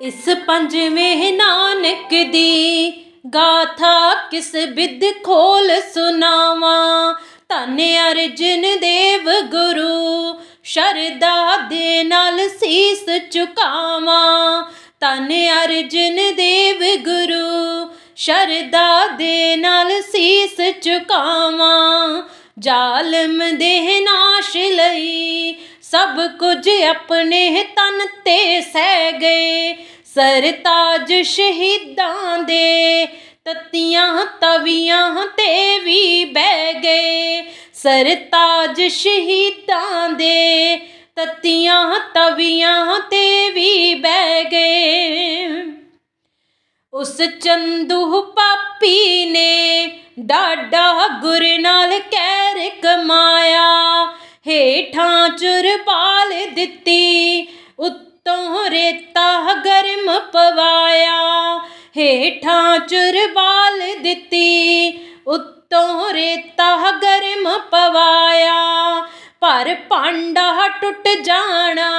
ਇਸ ਪੰਜਵੇਂ ਨਾਨਕ ਦੀ ਗਾਥਾ ਕਿਸ ਬਿਦ ਖੋਲ ਸੁਨਾਵਾਂ ਧੰਨ ਅਰਜਨ ਦੇਵ ਗੁਰੂ ਸ਼ਰਦਾ ਦੇ ਨਾਲ ਸੀਸ ਝੁਕਾਵਾਂ। ਧੰਨ ਅਰਜਨ ਦੇਵ ਗੁਰੂ ਸ਼ਰਦਾ ਦੇ ਨਾਲ ਸੀਸ ਝੁਕਾਵਾਂ। ਜ਼ਾਲਮ ਦੇ ਨਾਸ਼ ਸਭ ਕੁਝ ਆਪਣੇ ਤਨ ਤੇ ਸਹਿ ਗਏ। ਸਰਤਾਜ ਸ਼ਹੀਦਾਂ ਦੇ ਤਤੀਆਂ, ਤਵੀਆਂ ਤੇ ਵੀ ਬਹਿ ਗਏ। ਸਰਤਾਜ ਸ਼ਹੀਦਾਂ ਦੇ ਤਤੀਆਂ, ਤਵੀਆਂ ਤੇ ਵੀ ਬਹਿ ਗਏ। ਉਸ ਚੰਦੂ ਪਾਪੀ ਨੇ ਡਾਡਾ ਗੁਰ ਨਾਲ ਕਹਿਰ ਕਮਾਇਆ। ਹੇਠਾਂ ਦਿੱਤੀ, ਉੱਤੋਂ ਰੇਤਾ ਗਰਮ ਪਵਾਇਆ, ਹੇਠਾਂ ਚੁਰਪਾਲ ਦਿੱਤੀ, ਉੱਤੋਂ ਰੇਤਾ ਗਰਮ ਪਵਾਇਆ। ਪਰ ਭਾਂਡਾ ਟੁੱਟ ਜਾਣਾ,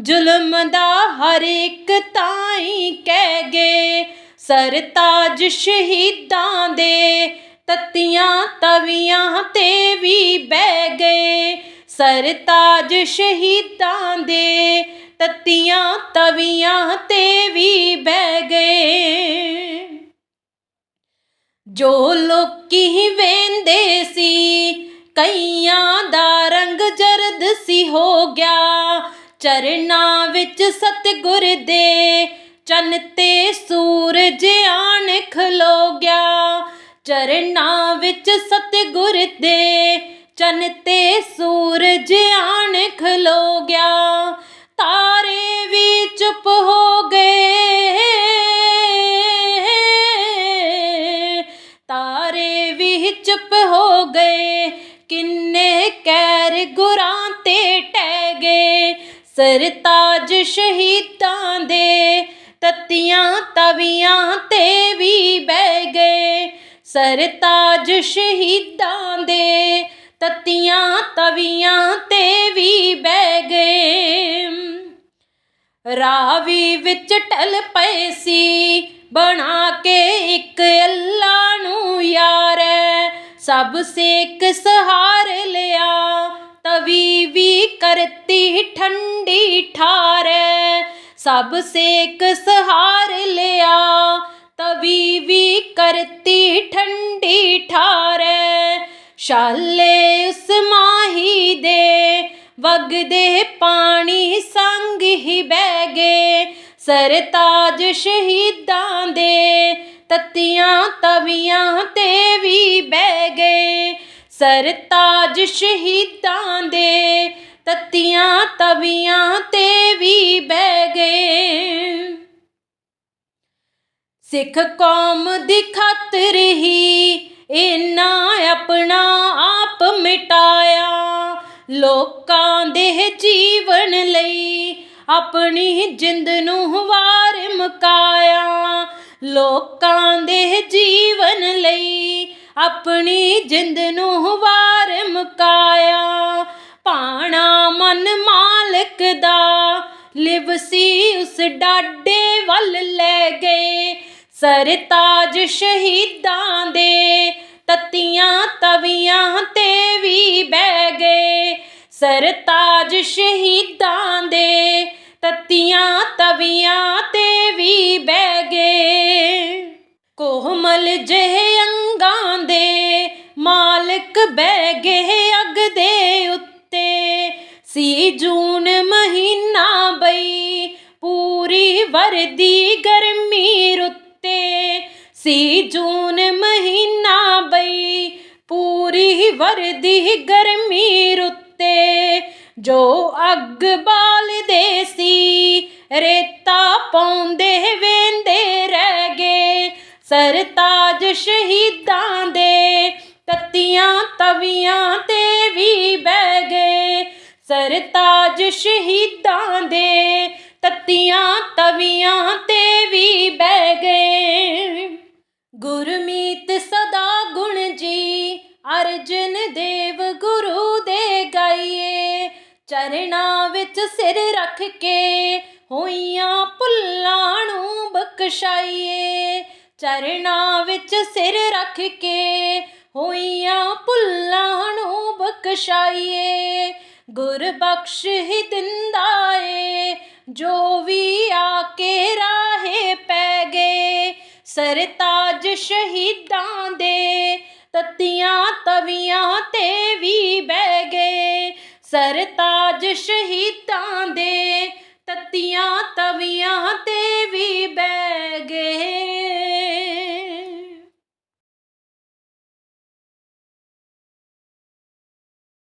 ਜ਼ੁਲਮ ਦਾ ਹਰ ਇੱਕ ਤਾਈ ਕਹਿ ਗਏ। ਸਰਤਾਜ ਸ਼ਹੀਦਾਂ ਦੇ ਤੱਤੀਆਂ ਤਵੀਆਂ ਤੇ ਵੀ ਬਹਿ ਗਏ। ਸਰਤਾਜ ਸ਼ਹੀਦਾਂ ਦੇ ਤੱਤੀਆਂ ਤਵੀਆਂ ਤੇ ਵੀ ਬਹਿ ਗਏ। ਜੋ ਲੋਕੀ ਵੇਂਦੇ ਸੀ, ਕਈਆਂ ਦਾ ਰੰਗ ਜਰਦ ਸੀ ਹੋ ਗਿਆ। ਚਰਨਾਂ ਵਿੱਚ ਸਤਿਗੁਰ ਦੇ ਚੰਨ ਤੇ ਸੂਰਜ ਆਣ ਖਲੋ ਗਿਆ। ਚਰਨਾਂ ਵਿੱਚ ਸਤਿਗੁਰ ਦੇ ਚੰਨ ਤੇ ਸੂਰਜ ਆਣ ਖਲੋ ਗਿਆ। ਤਾਰੇ ਵੀ ਚੁੱਪ ਹੋ ਗਏ। ਤਾਰੇ ਵੀ ਚੁੱਪ ਹੋ ਗਏ। ਕਿੰਨੇ ਕੈਰ ਗੁਰਾਂ ਤੇ ਟਹਿ ਗਏ। ਸਰਤਾਜ ਸ਼ਹੀਦਾਂ ਦੇ ਤਤੀਆਂ ਤਵੀਆਂ ਤੇ ਵੀ ਬਹਿ ਗਏ। ਸਰਤਾਜ ਸ਼ਹੀਦਾਂ ਦੇ ਤਤੀਆਂ ਤਵੀਆਂ ਤੇ ਵੀ ਬਹਿ ਗਏ। ਰਾਵੀ ਵਿੱਚ ਟਲ ਪਏ ਸੀ, ਬਣਾ ਕੇ ਇੱਕ ਅੱਲਾ ਨੂੰ ਯਾਰ ਸਭ ਸੇਕ ਸਹਾਰ ਲਿਆ, ਤਵੀ ਵੀ ਕਰਤੀ ਠੰਡੀ ਠਾਰ ਸਭ ਸੇਕ ਸਹਾਰ ਲਿਆ, ਤਵੀ ਵੀ ਕਰਤੀ ਠੰਡੀ ਠਾਰ ਸ਼ਾਲੇ ਸਰਤਾਜ ਸ਼ਹੀਦਾਂ ਦੇ ਤਤੀਆਂ ਤਵੀਆਂ ਤੇ ਵੀ ਬਹਿ ਗਏ। ਸਰਤਾਜ ਸ਼ਹੀਦਾਂ ਦੇ ਤਤੀਆਂ ਤਵੀਆਂ ਤੇ ਵੀ ਬਹਿ ਗਏ। ਸਿੱਖ ਕੌਮ ਦੀ ਖਾਤਰ ਹੀ ਇਨਾ ਆਪਣਾ ਆਪ ਮਿਟਾਇਆ। ਲੋਕਾਂ ਦੇ ਜੀਵਨ ਲਈ ਆਪਣੀ ਜਿੰਦ ਨੂੰ ਵਾਰ ਮੁਕਾਇਆ। ਲੋਕਾਂ ਦੇ ਜੀਵਨ ਲਈ ਆਪਣੀ ਜਿੰਦ ਨੂੰ ਵਾਰ ਮੁਕਾਇਆ। ਭਾਣਾ ਮਨ ਮਾਲਕ ਦਾ ਲਿਵਸੀ ਉਸ ਡਾਡੇ ਵੱਲ ਲੈ ਗਏ। ਸਰਤਾਜ ਸ਼ਹੀਦਾਂ ਦੇ, ਤਤੀਆਂ ਤਵੀਆਂ ਤੇ ਵੀ ਬਹਿ ਗਏ। ਸਰਤਾਜ ਸ਼ਹੀਦਾਂ ਦੇ ਤਤੀਆਂ ਤਵੀਆਂ ਤੇ ਵੀ ਬਹਿ ਗਏ। ਕੋਮਲ ਜਿਹੇ ਅੰਗਾਂ ਦੇ ਮਾਲਕ ਬਹਿ ਗਏ ਅੱਗ ਦੇ ਉੱਤੇ। ਸੀ ਜੂਨ ਮਹੀਨਾ ਬਈ, ਪੂਰੀ ਵਰਦੀ ਗਰਮੀ ਰੁੱਤੇ। ਸੀ ਜੂਨ ਮਹੀਨਾ ਬਈ, ਪੂਰੀ ਵਰਦੀ ਗਰਮੀ ਰੁੱਤੇ। ਜੋ ਅੱਗ ਬਾਲ ਬਾਲਦੇ ਸੀ, ਰੇਤਾ ਪਾਉਂਦੇ ਵੇਂਦੇ ਰਹਿ ਗਏ। ਸਰਤਾਜ ਸ਼ਹੀਦਾਂ ਦੇ ਤਤੀਆਂ ਤਵੀਆਂ ਤੇ ਵੀ ਬਹਿ ਗਏ। ਸਰਤਾਜ ਸ਼ਹੀਦਾਂ ਦੇ ਤਤੀਆਂ ਤਵੀਆਂ ਤੇ ਗਾਈਏ ਵਿੱਚ ਸਿਰ ਰੱਖ ਕੇ ਹੋਈਆਂ ਭੁੱਲਾਂ ਨੂੰ ਬਖਸ਼ਾਈਏ। ਚਰਨਾਂ ਵਿੱਚ ਸਿਰ ਰੱਖ ਕੇ ਹੋਈਆਂ ਭੁੱਲਾਂ ਨੂੰ ਬਖਸ਼ਾਈਏ। ਗੁਰ ਬਖਸ਼ ਹੀ ਦਿੰਦਾ ਏ, ਜੋ ਵੀ ਆ ਕੇ ਰਾਹੇ ਪੈ ਗਏ। ਸਰਤਾਜ ਸ਼ਹੀਦਾਂ ਦੇ ਤਤੀਆਂ ਤਵੀਆਂ ਤੇ ਵੀ ਬਹਿ ਗਏ। ਸਰਤਾਜ ਸ਼ਹੀਦਾਂ ਦੇ